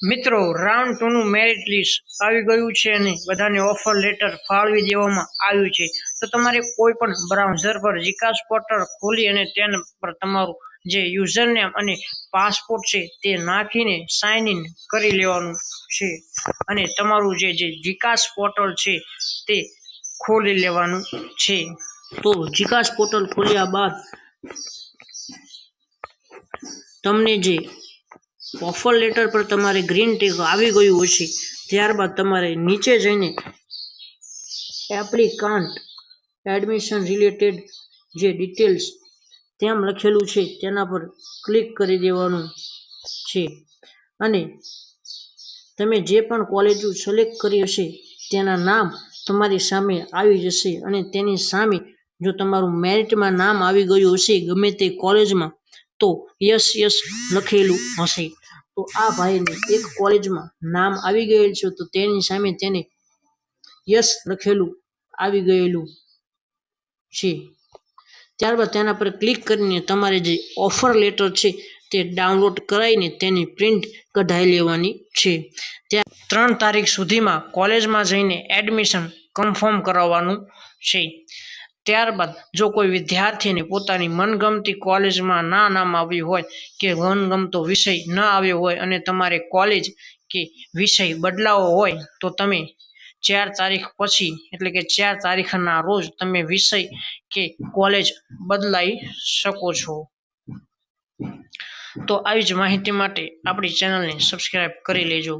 મિત્રો round ટુનું merit list આવી ગયું છે અને બધાને ઓફર લેટર ફાળવી દેવામાં આવ્યું છે. તો તમારે કોઈ પણ બ્રાઉઝર પર વિકાસ પોર્ટલ ખોલી અને તેના પર તમારું જે યુઝર નેમ અને પાસપોર્ટ છે તે નાખીને સાઇન ઇન કરી લેવાનું છે. અને તમારું જે જે વિકાસ પોર્ટલ છે તે ખોલી લેવાનું છે. તો વિકાસ પોર્ટલ ખોલ્યા બાદ તમને જે ઓફર લેટર પર તમારે ગ્રીન ટેક આવી ગયું હશે, ત્યારબાદ તમારે નીચે જઈને એપ્લિકાન્ટ એડમિશન રિલેટેડ જે ડિટેલ્સ તેમ લખેલું છે, તેના પર ક્લિક કરી દેવાનું છે. અને તમે જે પણ કોલેજો સિલેક્ટ કરી હશે, તેના નામ તમારી સામે આવી જશે અને તેની સામે જો તમારું મેરિટમાં નામ આવી ગયું હશે, ગમે તે કોલેજમાં તો યસ યસ લખેલું હશે. તો આ ભાઈને એક કોલેજમાં નામ આવી ગયેલ છે, તો તેની સામે તેને યસ લખેલું આવી ગયેલું છે. ત્યારબાદ તેના પર ક્લિક કરીને તમારે જે ઓફર લેટર છે, તે ડાઉનલોડ કરાવીને તેની પ્રિન્ટ કઢાઈ લેવાની છે. ત્યાં ત્રણ તારીખ સુધીમાં કોલેજમાં જઈને એડમિશન કન્ફર્મ કરાવવાનું છે. ત્યારબાદ જો કોઈ વિદ્યાર્થીને પોતાની મનગમતી કોલેજમાં ના નામ આવ્યું હોય કે મનગમતો વિષય ન આવ્યો હોય અને તમારે કોલેજ કે વિષય બદલાવો હોય તો તમે ચાર તારીખ પછી, એટલે કે ચાર તારીખના રોજ તમે વિષય કે કોલેજ બદલાઈ શકો છો. તો આવી જ માહિતી માટે આપણી ચેનલને સબસ્ક્રાઈબ કરી લેજો.